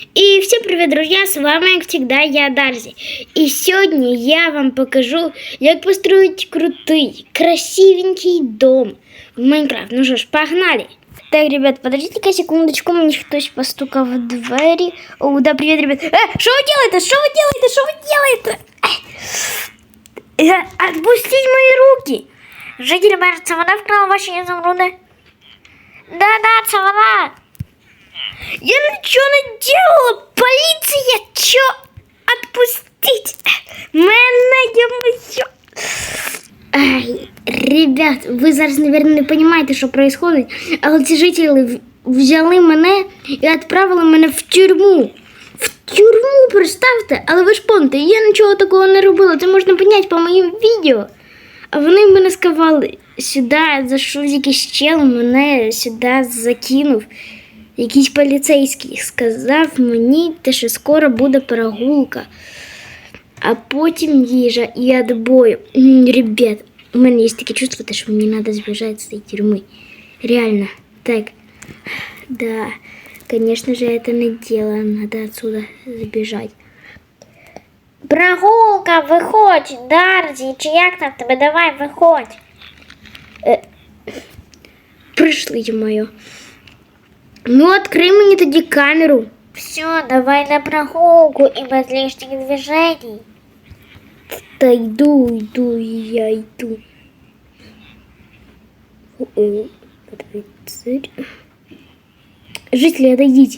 И всем привет, друзья! С вами, как всегда, я Дарзи. И сегодня я вам покажу, как построить крутый, красивенький дом в Майнкрафт. Ну что ж, погнали! Так, ребят, подождите-ка секундочку, мне хтось постукав в двері. О, да, привет, ребят. Э, что вы делаете? Что вы делаете? Что вы делаете? Э, отпустить мои руки! Житель мэр, це вона вкрала ваші ізумруди? Да-да, це вона. Я ничего не делала! Полиция! Чё? Отпустить! Мене я моё! Ай, ребят, ви зараз, наверное, не понимаете, що происходит, але ці жителі взяли мене і відправили мене в тюрму. В тюрму, представте, але ви ж помните, я нічого такого не робила, це можна поняти по моїм відео. А вони мене сковали сюди, зайшов якийсь чел, мене сюди закинув. Якийсь поліцейський сказав мені, те, що скоро буде прогулка, а потім їжа і відбою. М, Ребят, у мене є таке чувство, те, що мені треба збіжати з цієї тюрми. Реально. Так. Да, конечно же, это не дело. Надо отсюда сбежать. Прогулка, виходь, Дарзі, чи як там тебе, давай, виходь. Е, прийшли, моє. Ну, открой мені тоді камеру. Все, давай на прогулку и без лишних движений. Та йду, йду, я йду. Ой, рыцарь. Жителі, отойдите.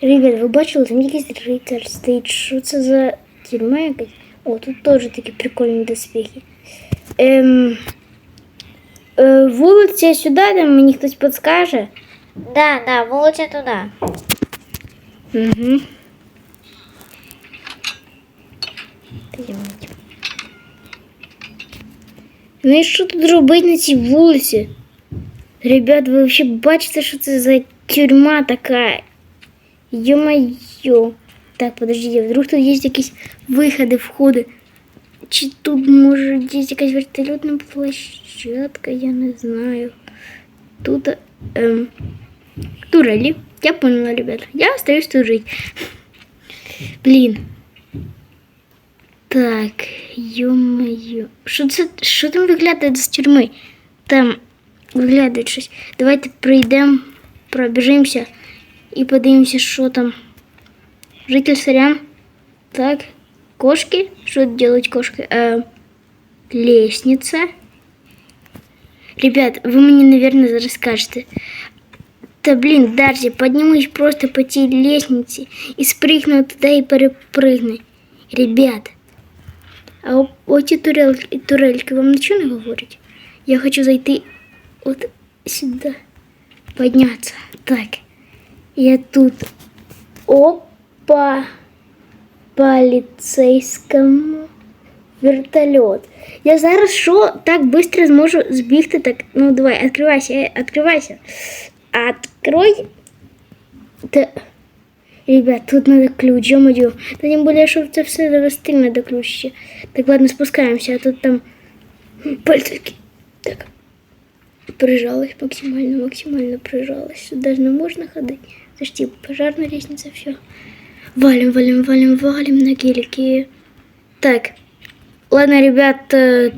Ребят, ви бачили, там якийсь рицар стоїть. Що це за тюрма якась? О, тут теж такі прикольні доспехи. Ем, е, вулиця сюди, там мені хтось підскаже. Да, да, вулиця туди. Угу. Пойдемте. Ну і що тут робити на цій вулиці? Ребят, ви взагалі бачите, що це за тюрма така? Ё-моё. Так, подождите, вдруг тут есть якісь виходи, входи. Чи тут може десь якась вертольотна площадка, я не знаю. Тут ем, турелі. Я поняла, ребята. Я остаюсь тут жить. Блін. Так, ё-моё. Що це? Що там виглядає з тюрми? Там виглядає щось. Давайте пройдемо, пробіжимося і подивимося, що там. Житель сорян. Так. Кошки. Что делать кошки? Э, лестница. Ребят, вы мне, наверное, зараз скажете. Да блин, Дарси, поднимись просто по тій лестнице и спрыгну туда и перепрыгни. Ребят, а о- оті турельки, турельки вам нічого не говорять? Я хочу зайти от сюда, подняться. Так, я тут. Опа! Поліцейському вертольот. Я зараз що так швидко зможу збігти? Так, ну давай, відкривайся, відкривайся. Открой. Та... Ребят, тут надо ключ, ё-моё. Та тем более, що це все довести надо ключ ще. Так, ладно, спускаємося, а тут там полицейский. Так. Прижалась максимально, максимально прижалась. Сюда же не можно ходить. Слушайте, пожарная лестница, все. Валим, валим, валим, валим на гелике. Так. Ладно, ребят, э,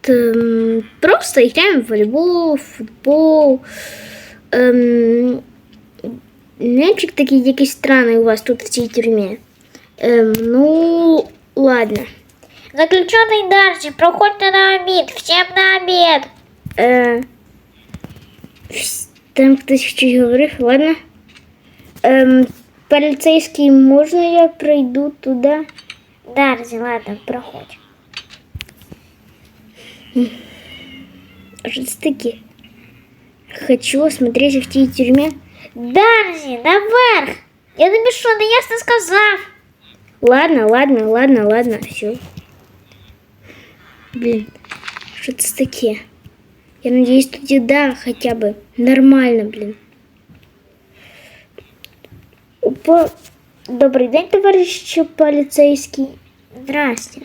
т- м, просто играем в волейбол, футбол. Эм, мячик такий якийсь странний у вас тут в цій тюрмі. Ем, ну, ладно. Заключений Дарсі, проходьте на обід, всім на обід. Е, вс- там хтось щось говорив, ладно. Ем, поліцейський, можна я пройду туди? Дарсі, ладно, проходь. А Що це таке? Хочу осмотреться в тій тюрмі. Дарсі, наверх. Я тобі що, не ясно сказав? Ладно, ладно, ладно, ладно, все. Блин, что это таке? Я надеюсь, тут еда хотя бы нормально, блин. Опа. Добрый день, товарищ полицейский. Здрасте.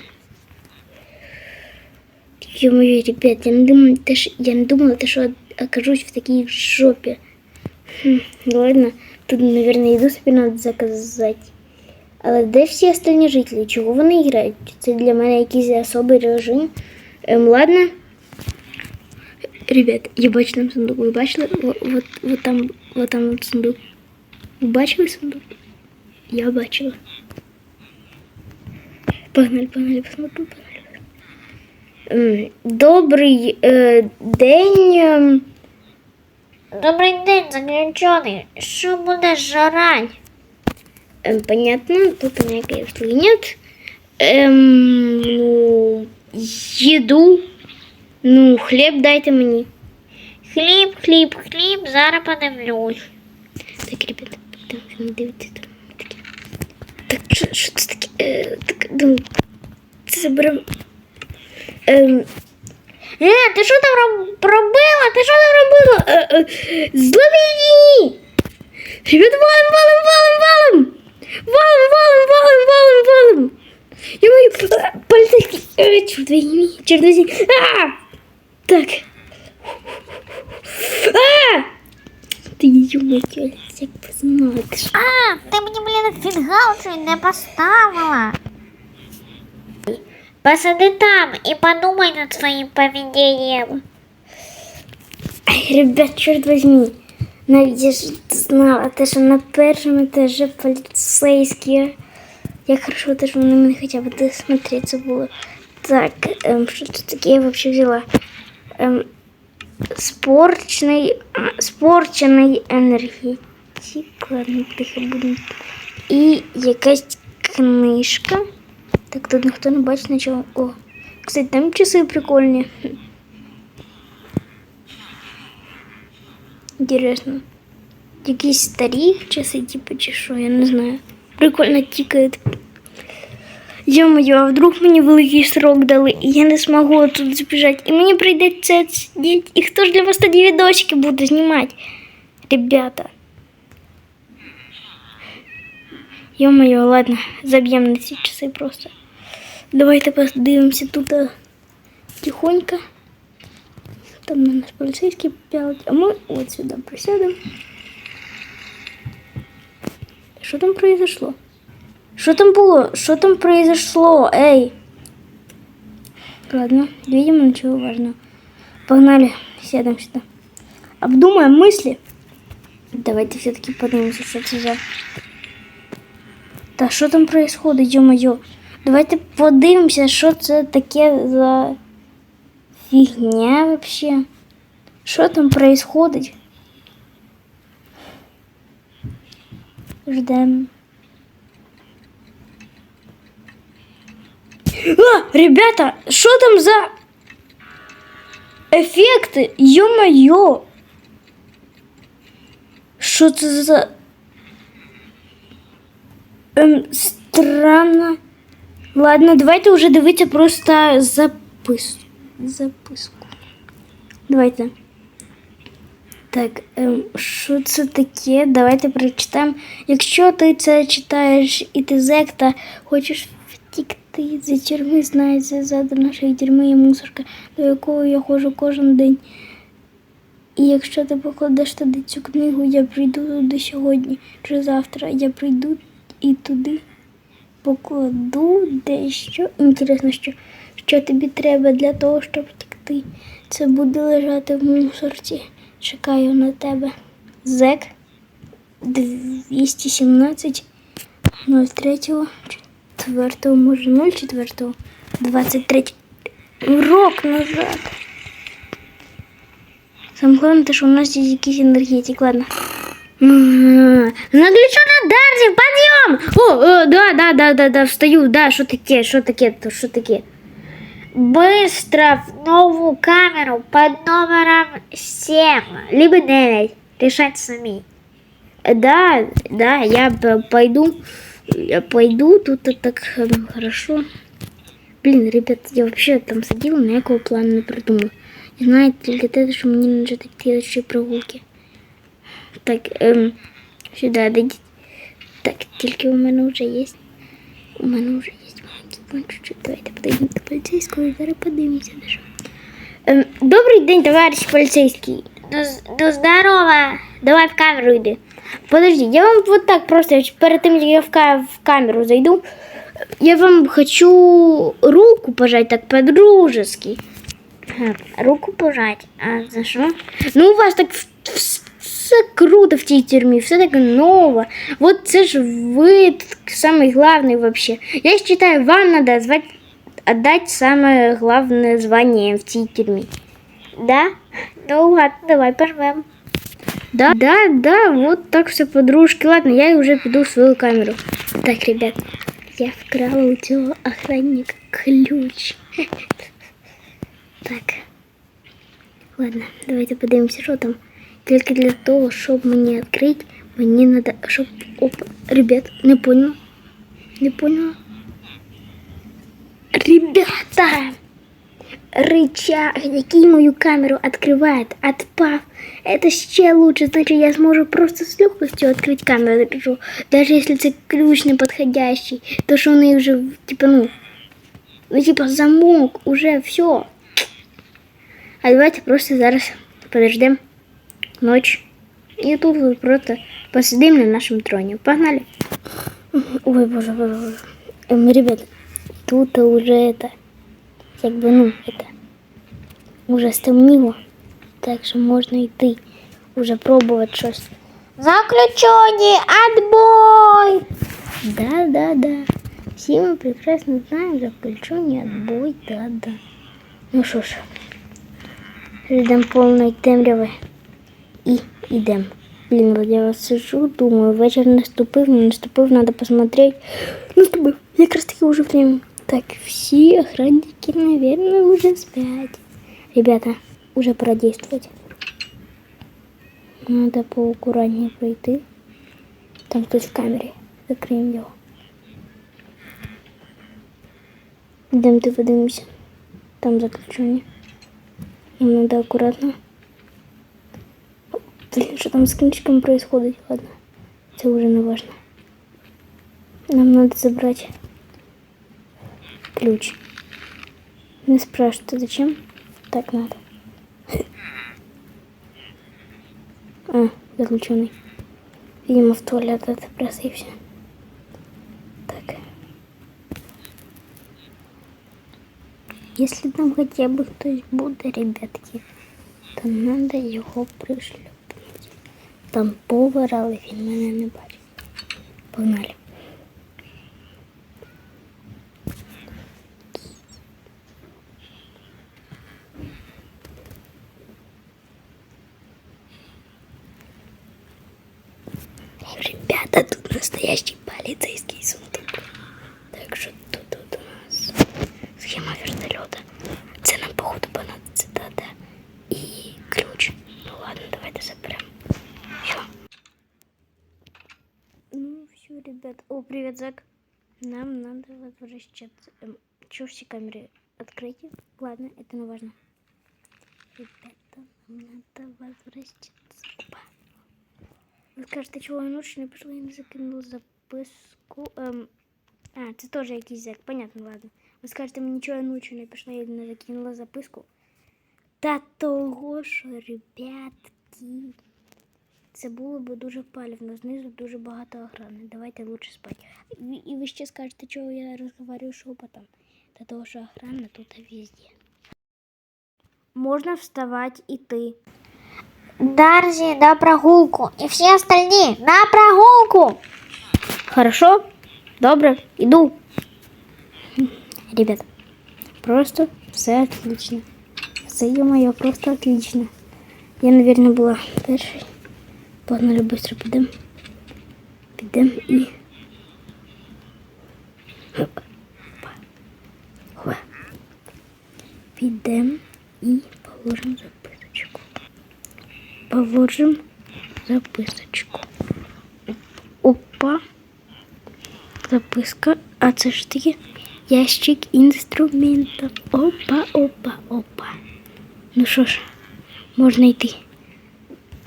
Ё-моё, ребят, я не думала, я не думала, что окажусь в такой жопе. Хм, ладно, Тут, наверное, еду собі треба заказати. Але де всі остальні жителі? Чого вони грають? Це для мене якийсь особий режим. Ем, ладно. Ребят, я бачу там сундук. Ви бачили? О- Вот, вот там, вот там от сундук. Ви бачили сундук? Я бачила. Погнали, погнали, посмотрю, погнали. Ем, Добрий е, день. ем, Добрий день, заключений. Що будеш жрать? Эм, понятно, тут у меня, конечно, нет. Эм, ну, еду. Ну, хліб дайте мені. Хліб, хліб, хліб, зараз подивлюсь. Так, ребята, там не дивіться там. таке. Так, що, що це таке? Е, так, думаю, це заберемо. Ем, Е, ти що там роб- робила? Ти що там робила? е, е, зловені! Ребят, валим, валим, валим, валим! Валим, валим, валим, валим! Я Черт возьми, черт возьми! А! Так. А! Ти ё-моё, як познала, ти ж. А, ти мені, блін, фінгалчу не поставила. Посиди там і подумай над своїм поведінням. Ай, ребят, черт возьми. Навіть я ж знала, те, що на першому етажі поліцейські. Як хорошо, те, що вони мене хоча б досмотреться було. Так, ем, що це таке я вообще взяла? Ем, спорчний, а, спорчений енергетик. Ладно, тихо будемо. І якась книжка. Так, тут ніхто не бачить нічого. О, кстати, там часи прикольні. Интересно. Якісь старі часи, типу, чи що, я не знаю. Прикольно тікають. Ё-моё, а вдруг мені великий срок дали, і я не змогу тут збіжати. І мені прийдеться сидіти. І хто ж для вас тоді відосики буде знімати? Ребята. Ё-моё, ладно, заб'ємо на ці часи просто. Давайте подивимося тут тихонько. Там на нас полицейские пялят, а мы вот сюда присядем. Что там произошло? Что там было? Что там произошло? Эй! Ладно, видимо, ничего важного. Погнали, сядем сюда. Обдумаем мысли. Давайте все-таки поднимемся, что это за... Да что там происходит, ё-моё? Давайте подивимося, що це таке за фигня вообще. Что там происходит? Ждем. А, ребята, что там за эффекты? Ё-моё! Что это за... Ем, странно. Ладно, давайте уже дивіться просто запис... записку. Давайте. Так, ем, що це таке? Давайте прочитаємо. Якщо ти це читаєш і ти зек та хочеш втікти з тюрми, знається, ззаду нашої тюрми є мусорка, до якої я ходжу кожен день. І якщо ти покладеш туди цю книгу, я прийду туди сьогодні чи завтра. Я прийду і туди покладу дещо. Інтересно, що, що тобі треба для того, щоб втекти. Це буде лежати в мусорці. Чекаю на тебе. Зек 217 03 4 може 04 23 рок назад. Саме головне, те, що у нас є якийсь енергетик, ладно. Наглічена Дарзі, підйом! О, о, да, да, да, да, да, встаю, да, що таке, що таке, то що таке? Быстро в нову камеру под номером 7, либо 9. Решать сами. Да, да, я п- пойду, я пойду, тут и так эм, хорошо. Блин, ребят, я вообще там сидела, ніякого плану не придумала. І знаєте, тільки те, що мені не жити следующие прогулки. Так, ем, сюди дойдіть. Так, тільки у мене вже є. У мене вже є маленький планчик. Давайте подойдемо до поліцейського і зараз подивимося, де що. Ем, добрий день, товариш поліцейський. Ну, з- ну здорово. Давай в камеру йди. Подожди, я вам вот так просто перед тем, як я в, ка- в камеру зайду, я вам хочу руку пожать так по-дружески. Ага, Руку пожать. А за що? Ну, у вас так в- в- все круто в цій тюрмі, все так ново. Вот це ж ви тут самый главный вообще. Я считаю, вам надо звать, отдать самое главное звание в цій тюрмі. Да? Ну ладно, давай пожмем. Да, да, да, вот так все подружки. Ладно, я уже піду в свою камеру. Так, ребят, я вкрала у цього охранника ключ. Так. Ладно, давайте подивимося, що там. Тільки для того, щоб мені відкрити, мені надо, щоб... Опа, ребят, не понял. Не понял. Ребята! Рычаг, який мою камеру открывает, отпав. Это ще лучше, значит я зможу просто с легкостью открыть камеру. Даже если це ключ не подходящий, то що у неї вже, типа, ну, ну, типа, замок, уже все. А давайте просто зараз подождем ночь. И тут вот просто посидим на нашем троне. Погнали. Ой, боже, боже, боже. Эм, ребят, тут уже это, как бы, ну, это, уже стемніло, так що можна йти, уже пробувати щось. Заключені, отбой! Да, да, да. Все мы прекрасно знаем заключение отбой, да, да. Ну що ж, йдемо повної темряви і йдемо. Блін, от я вас сижу, думаю, вечір наступив, не наступив, надо посмотреть. Наступив, якраз таки уже время. Так, все охранники, наверное, уже спят. Ребята, уже пора действовать. Надо поаккуратнее пройти. Там хтось в камері. Закриємо його. Йдемо ти подивимося. Там заключення. Нам надо акуратно. Що там з книжками происходит? Ладно. Це вже не важно. Нам надо забрать ключ. Не спрашивайте, зачем? Так надо. А, заключенный. Видимо, в туалет отпросився. Так. Если там хотя бы хтось буде, ребятки, то надо його пришлюпнути. Там повар, але він мене не бачить. Погнали. Ребята, тут настоящий полицейский сундук. Так що тут, тут у нас схема вертольота. Це нам походу понадобиться, да, да. І ключ. Ну ладно, давайте заберем. Все. Ну все, ребят. О, привет, Зак. Нам надо возвращаться. Эм, чё все камеры открыты? Ладно, это не важно. Ребята, нам надо возвращаться. Опа. Ви скажете, чого я ночі не пішла і не закинула записку. Ем, а, це теж якийсь зек, понятно, ладно. Ви скажете, мені чого я ночі не пішла і не закинула записку. Та того, що, ребятки, це було б дуже палівно. Знизу дуже багато охрани. Давайте лучше спати. І, і ви ще скажете, чого я розговорю шепотом. Та того, що охрана тут везде. Можна вставати і ти. Дарзи на прогулку. И все остальные на прогулку. Хорошо? Добре, иду. Ребят, просто все отлично. Все, ё-моё, просто отлично. Я, наверное, была перший. Погнали быстро підем. Підем і... Опа. Опа. Підем і положимо записочку. Положимо записочку. Опа. Записка. А це ж таки ящик інструментів. Опа, опа, опа. Ну що ж, можна йти.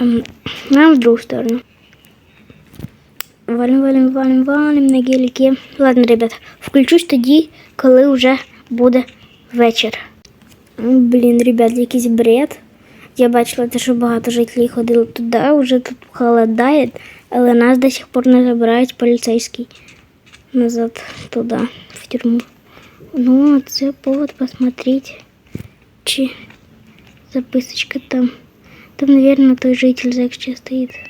Ем, Нам в другу сторону. Валим, валим, валим, валим на геліки. Ладно, ребят, включусь тоді, коли вже буде вечір. М, Блін, ребят, якийсь бред. Я бачила, те, що багато жителів ходили туди, вже тут холодає, але нас до сих пор не забирають поліцейський назад туди, в тюрму. Ну, це повод посмотреть, чи записочка там. Там, наверное, той житель Зек ще стоїть.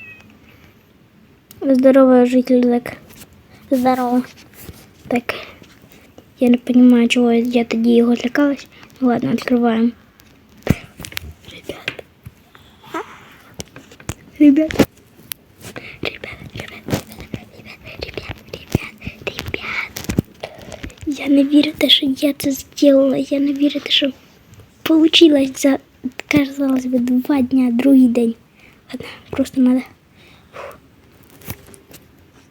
Здорово, житель Зек. Здорово. Так. Я не понимаю, чего я тоді його злякалась. Ну ладно, открываем. Ребят. Ребят. Ребят, ребят, ребят, ребят, ребят, ребят, ребят. Я не вірю, те, що я це зробила. Я не вірю, те, що получилось за, казалось би, два дня, другий день. Ладно, просто надо.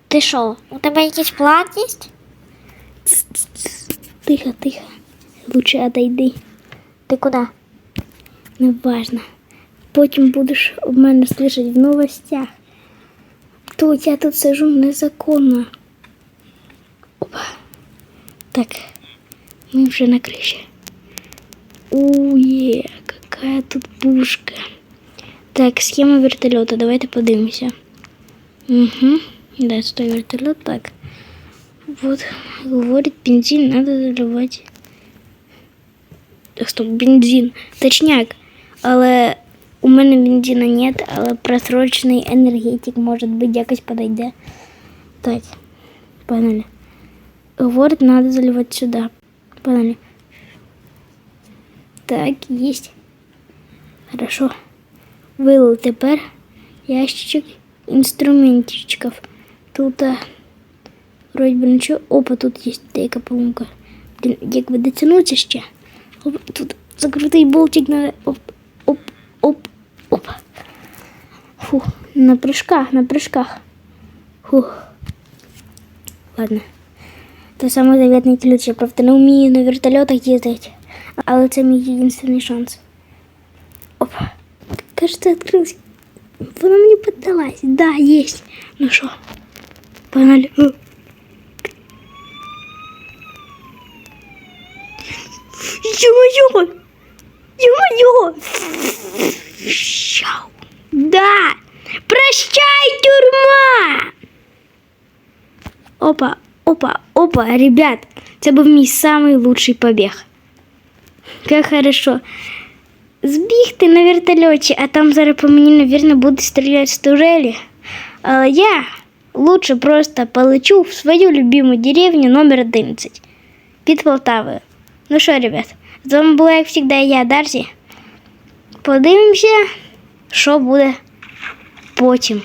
Ти що, у тебе якийсь план є? Тихо, тихо. Лучше отойди. Ти куди? Неважно. Потім будеш об мене слышати в новостях. Тут я тут сижу незаконно. Опа. Так, ми вже на криші. Уе, какая тут пушка. Так, схема вертольота. Давайте подивимося. Угу. Да, стой вертольот. Так. Вот, говорит, бензин надо заливать. Стоп, бензин. Точняк. Але у мене бензина нет, але просрочений енергетик, може бути, якось подойде. Так, погнали. Говорит, надо заливать сюда. Погнали. Так, есть. Хорошо. Вилив тепер ящичок інструментичків. Тут а, вроді би нічого. Опа, тут є деяка поломка. Як би дотягнутися ще. Оп, тут закрутий болтик надо. Оп, оп, оп, оп. Фу, на прыжках, на прыжках. Фух. Ладно. Це самий заветний ключ. Я правда не вмію на вертольотах їздити. Але це мій єдиний шанс. Опа. Кажется, открылась. Вона мені поддалась. Да, есть. Ну що? Погнали. О. Ё-моё! Ё-моё! Щау. Да! Прощай, тюрма! Опа, опа, опа, ребят, це був мій самий лучший побіг. Как хорошо. Збігти на вертольоті, а там зараз по мені, наверное, будуть стріляти з турелі. Але я лучше просто полечу в свою любиму деревню номер 11 під Полтавою. Ну що, ребят, з вами була, як завжди, я, Дарсі. Подивимося, що буде потім.